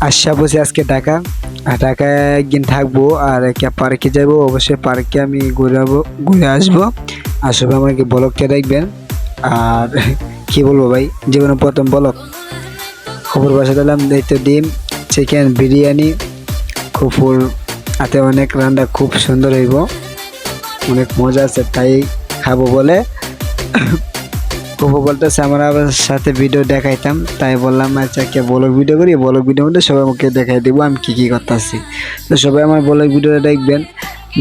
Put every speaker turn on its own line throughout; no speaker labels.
আশা বসে আজকে ঢাকা। আর ঢাকায় একদিন থাকব আর একটা পার্কে যাব। অবশ্যই পার্কে আমি ঘুরাবো ঘুরে আসব। আর সবাই আমাকে ব্লগটা দেখবেন আর কি বলব ভাই? জীবনে প্রথম ব্লগ খবর বাসা দিলাম দায়িত্ব ডিম চিকেন বিরিয়ানি। খুপুর হাতে অনেক রান্না, খুব সুন্দর হইব। অনেক মজা আছে, তাই খাব বলে। বলতেছে, আমার আবার সাথে ভিডিও দেখাইতাম। তাই বললাম আচ্ছা কে বলক ভিডিও করি। বলক ভিডিও মধ্যে সবাই আমাকে দেখাই দিব, আমি কী কী করতেছি। তো সবাই আমার বলক ভিডিওটা দেখবেন,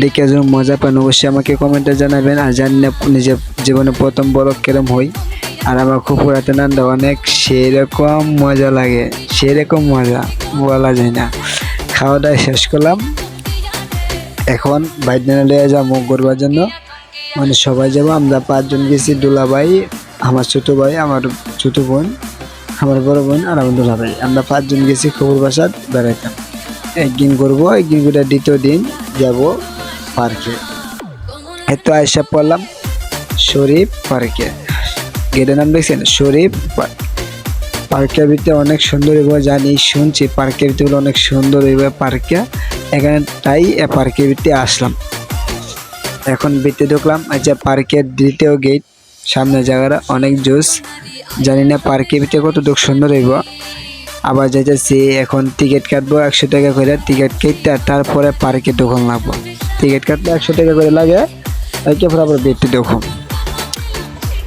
দেখে যেন মজা পান। অবশ্যই আমাকে কমেন্টে জানাবেন। আর জানি না নিজের জীবনে প্রথম বলক কেরম হই। আর আমার খুব রাতে নান্দা অনেক সেরকম মজা লাগে। সেরকম মজা, বলা যায় না। খাওয়া দাওয়া শেষ করলাম। এখন বাইক যাব ঘুরবার জন্য। মানে সবাই যাব, আমরা পাঁচজন গেছি দুলাভাই আমার ছোট ভাই, আমার ছোট বোন, আমার বড় বোন আর আমার দুলাভাই আমরা পাঁচজন গেছি খবর বাসাত বেড়াইতাম একদিন করব একদিন করে দ্বিতীয় দিন যাব পার্কে। এত আয়সা পড়লাম শরীফ পার্কে। গেটের নাম দেখছেন? শরীফ পার্ক। পার্কের ভিতরে অনেক সুন্দর হইব জানি, শুনছি। পার্কের ভিতরে অনেক সুন্দর হইব পার্কে। এখানে তাই পার্কের ভিতরে আসলাম। এখন ভিতরে ঢুকলাম আচ্ছা পার্কের দ্বিতীয় গেট সামনে জায়গাটা অনেক জোস জানি না পার্কের ভিতরে কতটুকু সুন্দর হইব। আবার যাইতেছি, এখন টিকিট কাটবো একশো টাকা করে টিকিট কেটে তারপরে পার্কে ঢুকন লাগবো। টিকিট কাটলে একশো টাকা করে লাগে এরপর আবার ভিতরে ঢুকুন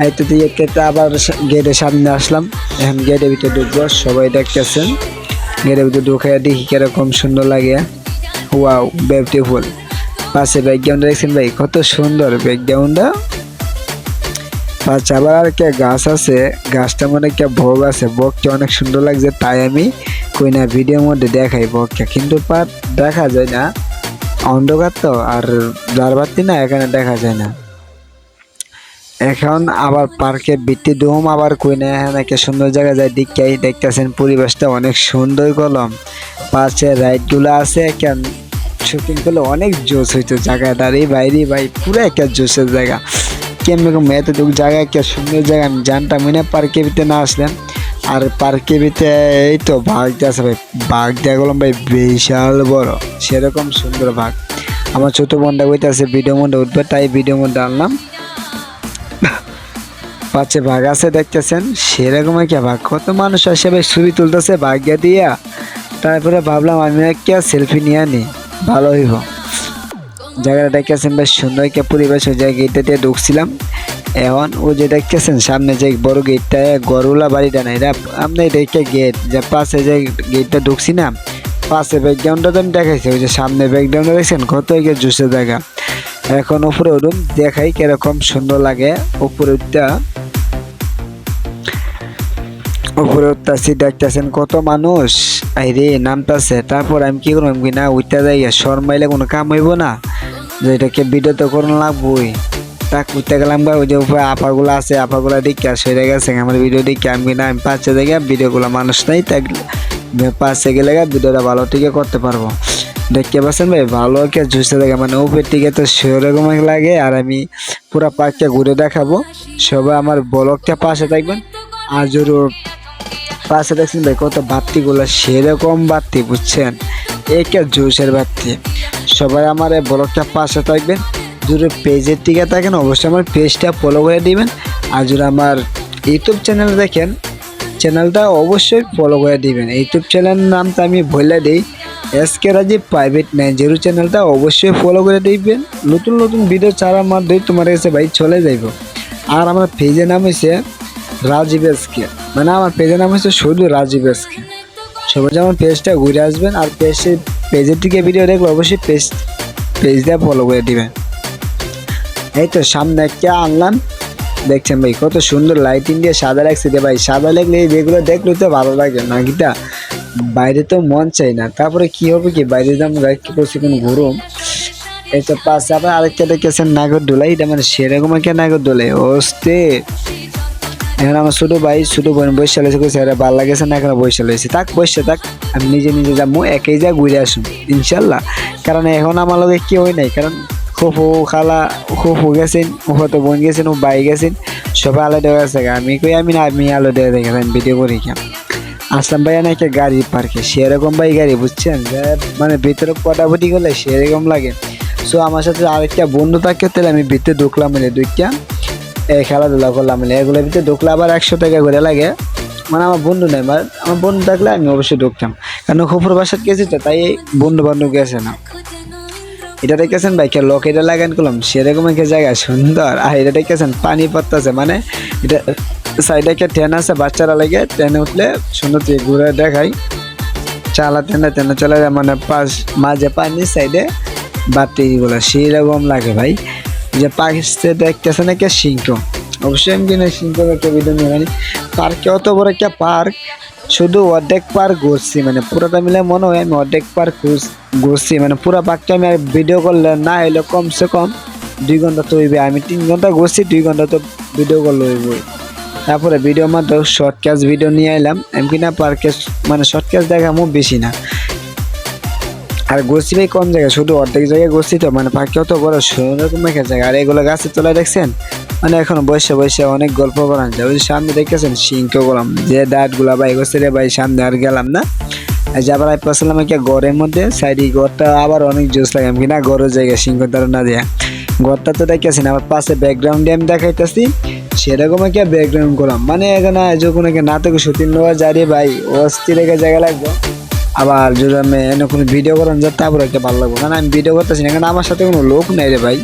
এই তো টিকিট কেটে আবার গেটের সামনে আসলাম। এখন গেটের ভিতরে ঢুকবো, সবাই দেখতেছেন। গেটের ভিতরে ঢুকে দেখি কীরকম সুন্দর লাগে। ওয়াও বিউটিফুল পাশে ব্যাকগ্রাউন্ড দেখছেন ভাই, কত সুন্দর ব্যাকগ্রাউন্ডটা আচ্ছা আবার আর কে গাছ আছে। গাছটা মানে কে ভোগ আছে। বকটা অনেক সুন্দর লাগছে, তাই আমি কই না ভিডিওর মধ্যে দেখাই বকটা কিন্তু পার দেখা যায় না। অন্ধকার তো, আর জারবাতি না, এখানে দেখা যায় না। এখন আবার পার্কে বৃত্তি ডোম আবার কই না একটা সুন্দর জায়গা যায় দিকাই দেখতেছেন পরিবেশটা অনেক সুন্দর কলম। পাশে রাইডগুলো আছে কেন শুটিং করলে অনেক জোশ হইতো জায়গাটা রে বাইরে ভাই, পুরো একটা জোশের জায়গা। কেমন কম এতটুকু জায়গা একটা সুন্দর জায়গা আমি জানতাম না পার্কের ভিতরে না আসলাম আর পার্কের ভিতরে এই তো বাঘ আছে ভাই, বাঘ দেখলাম ভাই বিশাল বড়, সেরকম সুন্দর বাঘ। আমার ছোট বোনটা বইতে ভিডিও মধ্যে উঠবে তাই ভিডিও মধ্যে আনলাম। পাচ্ছে বাঘ আছে দেখতেছেন, সেরকম একটা বাঘ। কত মানুষ আসে ভাই, ছবি তুলতেছে বাঘিয়া দিয়া। তারপরে ভাবলাম, আমি একটা সেলফি নিয়ে আনি ভালো হইব জায়গাটা দেখতেছেন বেশ সুন্দর একটা পরিবেশ, ওই জায়গায় গেটটা দিয়ে ঢুকছিলাম। এখন ও যে দেখতেছেন সামনে যে বড় গেটটা, গরুলা বাড়িটা না, এটা আপনি এটা গেট, যে পাশে যে গেটটা ঢুকছি না, পাশে ব্যাকগ্রাউন্ডটা তো আমি দেখাইছি, ওই যে সামনে ব্যাকগ্রাউন্ডে দেখছেন, কত একে জুসের জায়গা। এখন উপরে উঠুন, দেখাই কীরকম সুন্দর লাগে, উপরে উঠটা উপরে উঠতেছি, দেখতেছেন কত মানুষ। এই রে নামতাছে তারপর আমি কি করলাম কি না উঠতে যাই শর্মাইলে কোনো কাম হইব না। যে এটাকে ভিডিও তো করুন, লাগবই। তাক উঠতে গেলাম গা, ওই যে উপরে আপাগুলো আছে আপাগুলো দেখে, আর সেরে গেছে আমার ভিডিও দেখে। আমি না, আমি পাচ্ছে দেখে ভিডিওগুলো মানুষ নাই তাই পাশে গেলে ভিডিওটা ভালো থেকে করতে পারব। দেখতে পাচ্ছেন ভাই, ভালো কে ঝুসে দেখে মানে উপর থেকে তো সেরকম লাগে, আর আমি পুরো পার্কটা ঘুরে দেখাবো। সবাই আমার ব্লগটা পাশে থাকবেন। আর জরুর পাশে দেখছেন ভাই, কত বাত্তিগুলো, সেরকম বাত্তি, বুঝছেন? একে জোশের বাত্তি। সবাই আমার এই ব্লগটা পাশে থাকবেন। যদি পেজের দিকে থাকেন, অবশ্যই আমার পেজটা ফলো করে দিবেন। আর যদি আমার ইউটিউব চ্যানেল দেখেন চ্যানেলটা অবশ্যই ফলো করে দিবেন। ইউটিউব চ্যানেলের নামটা আমি বলে দিই S K Rajib private nine zero চ্যানেলটা অবশ্যই ফলো করে দিবেন। নতুন নতুন ভিডিও ছাড়ার মাধ্যমে তোমার কাছে ভাই চলে যাইব। আর আমার পেজের নাম হয়েছে রাজীব এসকে। মানে আমার পেজের নাম হচ্ছে শুধু রাজীব এসকে। সবাই যেমন পেজটা ঘুরে আসবেন, আর পেজে পেজের দিকে ভিডিও দেখলে অবশ্যই পেজ পেজ দিয়ে ফলো করে দিবেন। এই তো সামনে একটা আনলাম। দেখছেন ভাই, কত সুন্দর লাইটিং দিয়ে সাদা লাগছে রে ভাই। সাদা লাগলে যেগুলো দেখলে তো ভালো লাগে না কিটা বাইরে তো মন চাই না। তারপরে কি হবে কি? বাইরে যেমন রাখতে করছি কোনো গরম। এই তো পাশে আবার আরেকটা দেখেছেন নাগরদোলা। এটা মানে সেরকম একটা নাগর নাগরদোলা। অস্তে এখন আমার ছোট ভাই ছোট বোন বৈশাল এসে কইছে, আরে, ভালো লাগেছে না, এখন বৈশাল হয়েছে তাক বসে থাক, আমি নিজে নিজে যাব, একই যা ঘুরে আসুন, ইনশাল্লাহ। কারণ এখন আমার লগে কেউ নাই, কারণ খুফু খালা খুফু গেছেন হয়তো বোন গেছেন, ও বাই গেছেন, সবাই আলাদা হয়ে গেছে আমি কই, আমি না, আমি আলাদা দেখে ভিডিও করি কেন? আসলাম ভাইয়া নাকি গাড়ি পার্কে, সেরকম ভাই গাড়ি, বুঝছেন? মানে ভিতরে পটাপটি করলে সেরকম লাগে। সো আমার সাথে আরেকটা বন্ধু থাকে, তাহলে আমি ভিতরে ঢুকলাম দুইটা খেলাধুলা করলাম এগুলোর ভিতরে ঢুকলে আবার একশো টাকা করে লাগে। মানে আমার বন্ধু নেই, আমার আমার বন্ধু থাকলে আমি অবশ্যই ঢুকতাম। কারণ খুপুর বাসার গেছি তো, তাই বন্ধু বান্ধব গেছে না। এটা দেখেছেন ভাই, কে লোক এটা লাগান করলাম, সেরকম একটা জায়গা, সুন্দর। আর এটা দেখেছেন পানি পড়তেছে মানে এটা সাইডে একটা ট্রেন আছে, বাচ্চারা লাগে ট্রেনে উঠলে সুন্দর ঘুরে দেখাই। চালা ট্রেনে ট্রেনে চলে যায় মানে পাশ মাঝে পানি, সাইডে বাতি সেরকম লাগে ভাই। যে পাকিস্তান দেখতেছে না কে সিংহ। অবশ্যই আমি কিনা সিংহ একটা ভিডিও নিয়ে মানে পার্কে অত বড় একটা পার্ক, শুধু অর্ধেক পার্ক ঘুরছি মানে পুরোটা মিলে মনে হয় আমি অর্ধেক পার্ক ঘুরছি মানে পুরো পার্কটা আমি আর ভিডিও করলে না এলো কমসে কম দুই ঘণ্টা তো হইবে। আমি তিন ঘণ্টা ঘুরছি, দুই ঘণ্টা তো ভিডিও করলে হইবই। তারপরে ভিডিও মধ্যে শর্ট ক্যাচ ভিডিও নিয়ে এলাম। এমকি না পার্কে মানে শর্ট ক্যাচ দেখামো বেশি না। আর গোসি ভাই কম জায়গায়, শুধু অর্ধেক জায়গায় গোসি তো মানে পার্কেও তো বড় সেরকম একটা জায়গা। আর এগুলো গাছের তলায় দেখছেন? মানে এখন বসে বসে অনেক গল্প করান। যায় ওই সামনে দেখতেছেন সিংহ গেলাম। যে ডাটগুলা ভাই গোসি রে ভাই, সামনে আর গেলাম না। যাবার আই পড়ছিলাম একটা ঘরের মধ্যে? সাইডে ঘরটা আবার অনেক জোস লাগে। আমি না ঘরের জায়গায় সিংহ তারা না দেয়া। ঘরটা তো দেখতেছি না আমার পাশে ব্যাকগ্রাউন্ডে আমি দেখাইতেছি। সেরকম একটা ব্যাকগ্রাউন্ড করলাম মানে এখানে যখন এখানে নাটক শুটিং নেওয়া যারে ভাই। অস্থির একটা জায়গা লাগবে। আবার যদি আমি এনে কোনো ভিডিও করেন যায় তারপরে একটা ভালো লাগবো। কারণ আমি ভিডিও করতেছি না, কারণ আমার সাথে কোনো লোক নাই রে ভাই।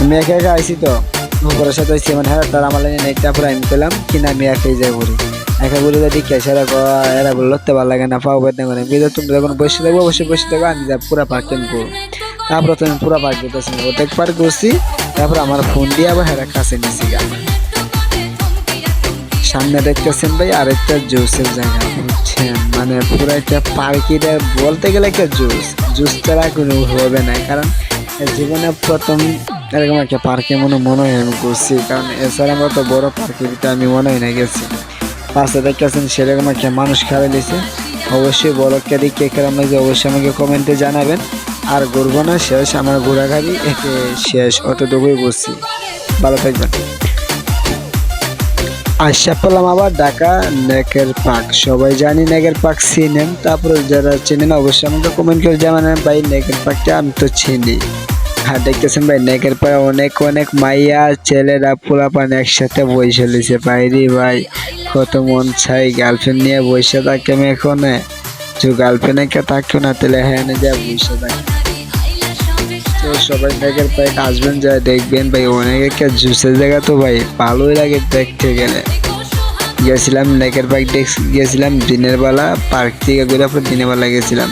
আমি একা একা আইসি তো। উপরের সাথে আইসি মানে হ্যাঁ তার আমার লাইনে নেই, তারপরে আমি পেলাম, কিনা আমি একাই যাই ঘুরি। একা ঘুরে যদি খেয়ে এরা এরা বলে, লড়তে ভালো লাগে না, পাও বেদনা করে। আমি তুমি যখন বসে থাকব অবশ্যই বসে থাকব আমি যা পুরা পার্ক করব তারপরে তুমি পুরা পার্ক করতেছি ওটেক পার্ক করছি তারপর আমার ফোন দিয়ে আবার হেরা কাছে গা। সামনে দেখতেছেন ভাই, আরেকটা জুসের জায়গা বুঝছেন মানে পুরো একটা পার্কিটা বলতে গেলে একটা জুস জুস ছাড়া কোনো হবে না, কারণ জীবনে প্রথম এরকম একটা পার্কে মনে মনে হয় আমি করছি কারণ এছাড়া মতো বড় পার্কে আমি মনে হয় না গেছি। পাশে দেখতেছেন সেরকম একটা মানুষ খাওয়া দিয়েছে অবশ্যই বড় ক্যারি কে কেরাম লাগছে অবশ্যই আমাকে কমেন্টে জানাবেন। আর ঘুরবো না, শেষ, আমার ঘোরাঘাড়ি একে শেষ, অতটুকুই বসছি ভালো থাকবেন। আশা পেলাম আবার ঢাকা, নেকের পার্ক সবাই জানি নেকের পার্ক চিনেন, তারপরে যারা চেনেন অবশ্যই আমাকে কমেন্ট করে জানাবেন, ভাই, নেকের পার্কটা আমি তো চিনি। হ্যাঁ দেখতেছেন ভাই, নেকের পাড়ে অনেক অনেক মাইয়া, ছেলেরা পোলাপান একসাথে বসে লিছে বাইরে ভাই, কত মন চাই গার্লফ্রেন্ড নিয়ে বসে থাকে আমি এখন। যে গার্লফ্রেন্ড একে থাকতো না, তাহলে হ্যাঁ যা বসে থাকে সবাই নেকের পার্ক আসবেন যা দেখবেন ভাই, অনেক একটা জুসের জায়গা তো ভাই ভালোই লাগে দেখতে গেলে। গেছিলাম নেকের পার্ক গেছিলাম দিনের বেলা পার্ক থেকে ঘুরে পর দিনের বেলা গেছিলাম।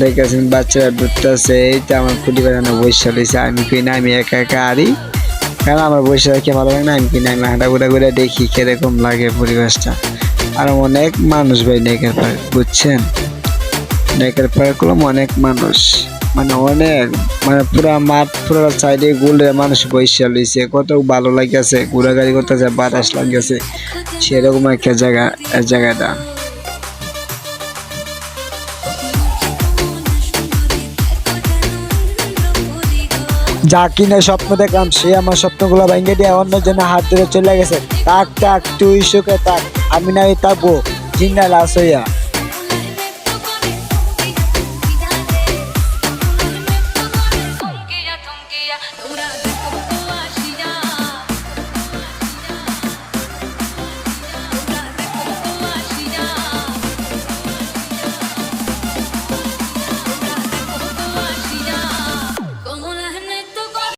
দেখেছেন বাচ্চারা ঘুরতেছে এই তো আমার খুঁটি বাজানো বৈশা রয়েছে, আমি কিনা না, আমি একা একা আরি কারণ আমার বৈশা রেখে ভালো লাগে না, আমি কিনা আমি হাঁটা ঘুরে ঘুরে দেখি কীরকম লাগে পরিবেশটা। আর অনেক মানুষ ভাই নেকের পার্ক বুঝছেন? নেকের পার্ক হলাম অনেক মানুষ। মানে অনেক মানে পুরা মাঠ, পুরো সাইডে গুলে মানুষ বৈশা লইছে কত ভালো লাগেছে ঘোরাঘুরি করতেছে, বাতাস লাগেছে সেরকম একটা জায়গা জায়গাটা। যা কিনে স্বপ্ন দেখলাম, সে আমার স্বপ্নগুলো ভেঙে দিয়ে অন্য জন্য হাত ধরে চলে গেছে। তাক তাক, তুই সুখে তাক আমি নাই থাকব। জিন্দা লাশ হইয়া।